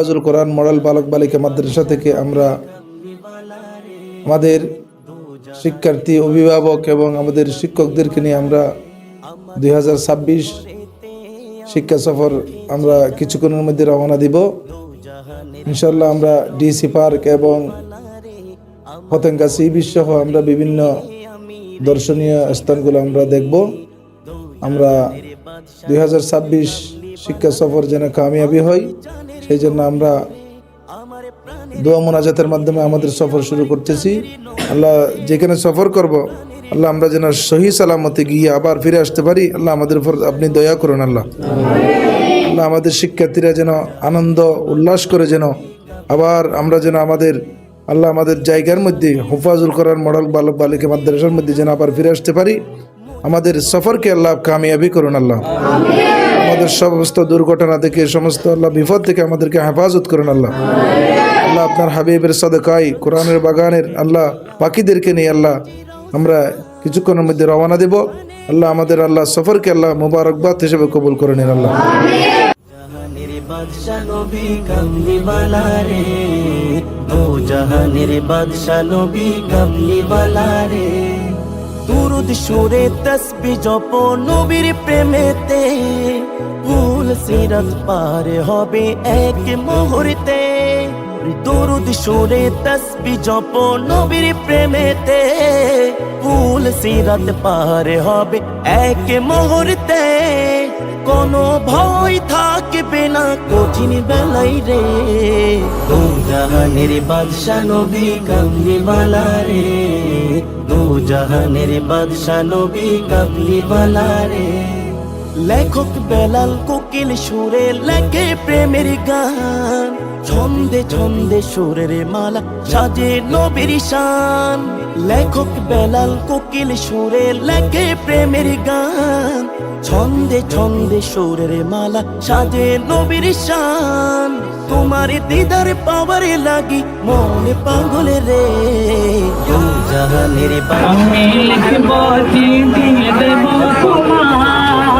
ফাজুল কোরআন, model বালক বালিকা মাদ্রাসা থেকে আমরা আমাদের শিক্ষার্থী, অভিভাবক এবং আমাদের শিক্ষকদেরকে নিয়ে আমরা দুই হাজার ছাব্বিশ শিক্ষা সফর আমরা কিছুক্ষণের মধ্যে রওনা দিব। ইনশাল্লাহ আমরা ডিসি পার্ক এবং পতেঙ্গা সি সহ আমরা বিভিন্ন দর্শনীয় স্থানগুলো আমরা দেখব। আমরা দুই হাজার ছাব্বিশ শিক্ষা সফর যেন কামিয়াবি হয়। সেই জন্য আমরা দোয়া মোনাজাতের মাধ্যমে আমাদের সফর শুরু করতেছি। আল্লাহ যেখানে সফর করব, আল্লাহ আমরা যেন সহি সালামতে গিয়ে আবার ফিরে আসতে পারি। আল্লাহ আমাদের উপর আপনি দয়া করুন আল্লাহ। আল্লাহ আমাদের শিক্ষার্থীরা যেন আনন্দ, উল্লাস করে যেন আবার আমরা যেন আমাদের, আল্লাহ আমাদের জায়গার মধ্যে হুফাজুল করার মডেল বালক বালিকা মাদ্রাসার মধ্যে যেন আবার ফিরে আসতে পারি। আমাদের সফরকে আল্লাহ কামিয়াবি করুন আল্লাহ। আমাদের সমস্ত দুর্ঘটনা থেকে, সমস্ত আল্লাহ বিপদ থেকে আমাদেরকে হেফাজত করুন আল্লাহ। আল্লাহ আপনার হাবিবের সদকাই কোরআনের বাগানের আল্লাহ, পাখিদেরকে নিয়ে আল্লাহ আমরা কিছুক্ষণের মধ্যে রওনা দেব। আল্লাহ আমাদের আল্লাহ সফরকে আল্লাহ মুবারকবাদ হিসেবে কবুল করে নিন আল্লাহ। জাহানের নবী কামলিওয়ালা রে দো জাহানের বাদশা নবী কামলিওয়ালা রে দুরুদ সুরে তসবি জপ নবীর প্রেমেতে সিরাত পার হবে এক মুহূর্তে। দুরুদ সুরে তসবি জপ নবীর প্রেমেতে। ফুল সিরাত পার হবে এক মুহূর্তে। কোনো ভয় থাকবে না কঠিন বেলাই রে। দু জাহানের বাদশা নবী কামলিওয়ালা রে। দু জাহানের বাদশা নবী কামলিওয়ালা রে। লেখক বেলাল কোকিল সুরে লেখে প্রেমের গান। ছন্দে ছন্দে সুরের মালা সাজে নবীর শান। লেখক বেলাল কোকিল সুরে লেখে প্রেমের গান। ছন্দে ছন্দে সুরের মালা সাজে নবীর শান। তোমার দিদার পাওয়ার লাগি মনে পাগল রে। জাহানের তোমার।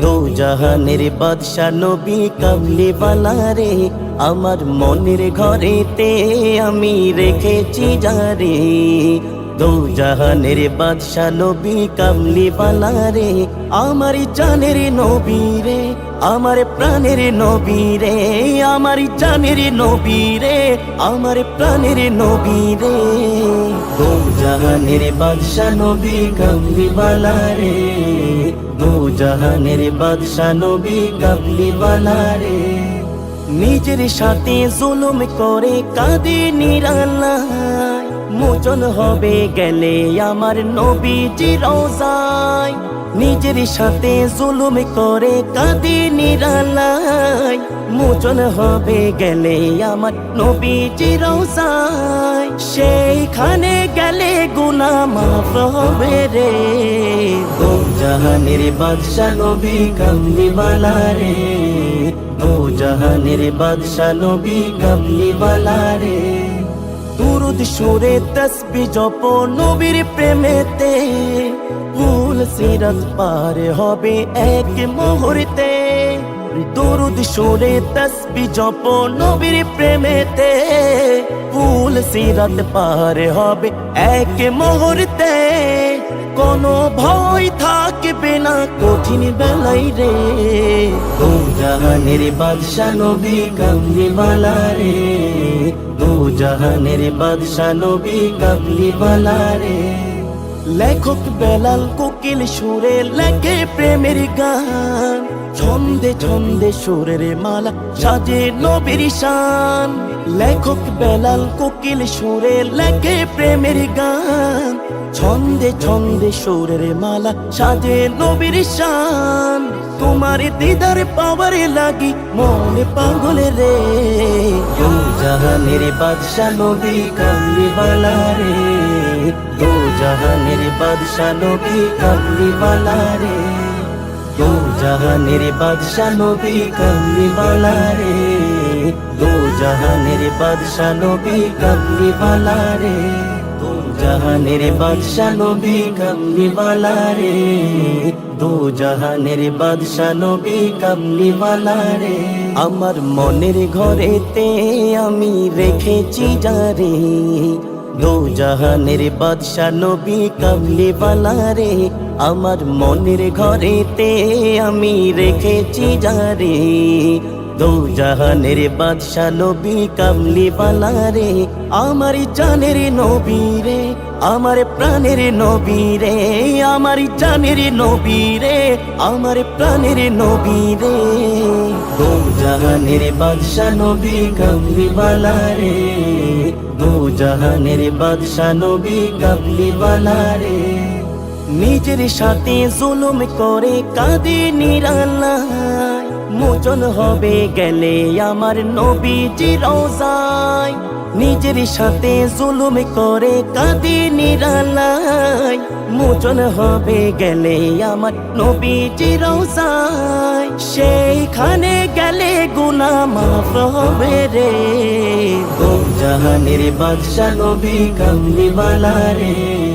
দো জাহানের বাদশা নবী কাবলি রে। আমার মনের ঘরেতে আমি রেখেছি যারে। দো জাহানের বাদশা নবী কামলিওয়ালা রে, আমার জানের নবী রে, আমার প্রাণের নবী রে, আমার জানের নবী রে, আমার প্রাণের নবী রে। দো জাহানের বাদশা নবী কামলিওয়ালা রে দো জাহানের বাদশা নবী কামলিওয়ালা রে। নিজের সাথে জুলুম করে কাঁদে নিরালায় মোচন হবে গেলে আমার নবীজি রোজায়। নিজের সাথে জুলুম করে কাঁদে নিরালায়। মোচন হবে গেলে আমার নবীজি রোজায়। সেইখানে গেলে গুনা মাফ হবে রে। দো জাহানের বাদশা নবী কামলিওয়ালা রে। দো জাহানের বাদশা নবী কামলিওয়ালা রে। দুরুদ সুরে তসবি জপ নবীর প্রেমেতে। ফুল সিরাত পার হবে এক মুহূর্তে। দুরুদ সুরে তসবি জপ নবীর প্রেমেতে। ফুল সিরাত পার হবে এক মুহূর্তে। কোনো ভয় থাকবে না কঠিন বেলাই রে। জাহানের বাদশা নবী কামলিওয়ালা রে। জাহানের বাদশা নবী কামলিওয়ালা রে। লেখক বেলাল কোকিল সুরে লেখে প্রেমের গান। ছন্দে ছন্দে সুরের মালা সাজে নবীর শান। লেখক বেলাল কোকিল সুরে লেখে প্রেমের গান। ছন্দে ছন্দে সুরের মালা সাজে নবীর শান। তোমার দিদার পাওয়ার লাগি, মনে পাগল রে। দু জাহানের বাদশা নবী কামলিওয়ালা রে। দু জাহানের বাদশা নবী কামলিওয়ালা রে। দু জাহানের বাদশা নবী কামলিওয়ালা রে। দু জাহানের বাদশা নবী কামলিওয়ালা রে। দু জাহানের বাদশা নবী কামলিওয়ালা রে। দু জাহানের বাদশা নবী কামলিওয়ালা রে। আমার মনের ঘরেতে আমি রেখেছি যারে। দু জাহানের বাদশা নবী কামলিওয়ালা রে। আমার মনের ঘরেতে আমি রেখেছি যারে। দু জাহানের বাদশা নবী কামলিওয়ালা রে, আমার জানের নবী রে, আমার প্রাণের নবী রে, আমার জানের নবী রে, আমার প্রাণের নবী রে। দু জাহানের বাদশা নবী কামলিওয়ালা রে দু জাহানের বাদশা নবী কামলিওয়ালা রে। নিজের সাথে জুলুম করে কাঁদে নিরালায়। মোচন হবে গেলে আমার নবীজি রোজায়। নিজের সাথে জুলুম করে কাঁদে নিরালায়। মোচন হবে গেলে আমার নবীজি রোজায়। সেইখানে গেলে গুনা মাফ হবে রে। জাহানের বাদশা নবী কামলিওয়ালা রে।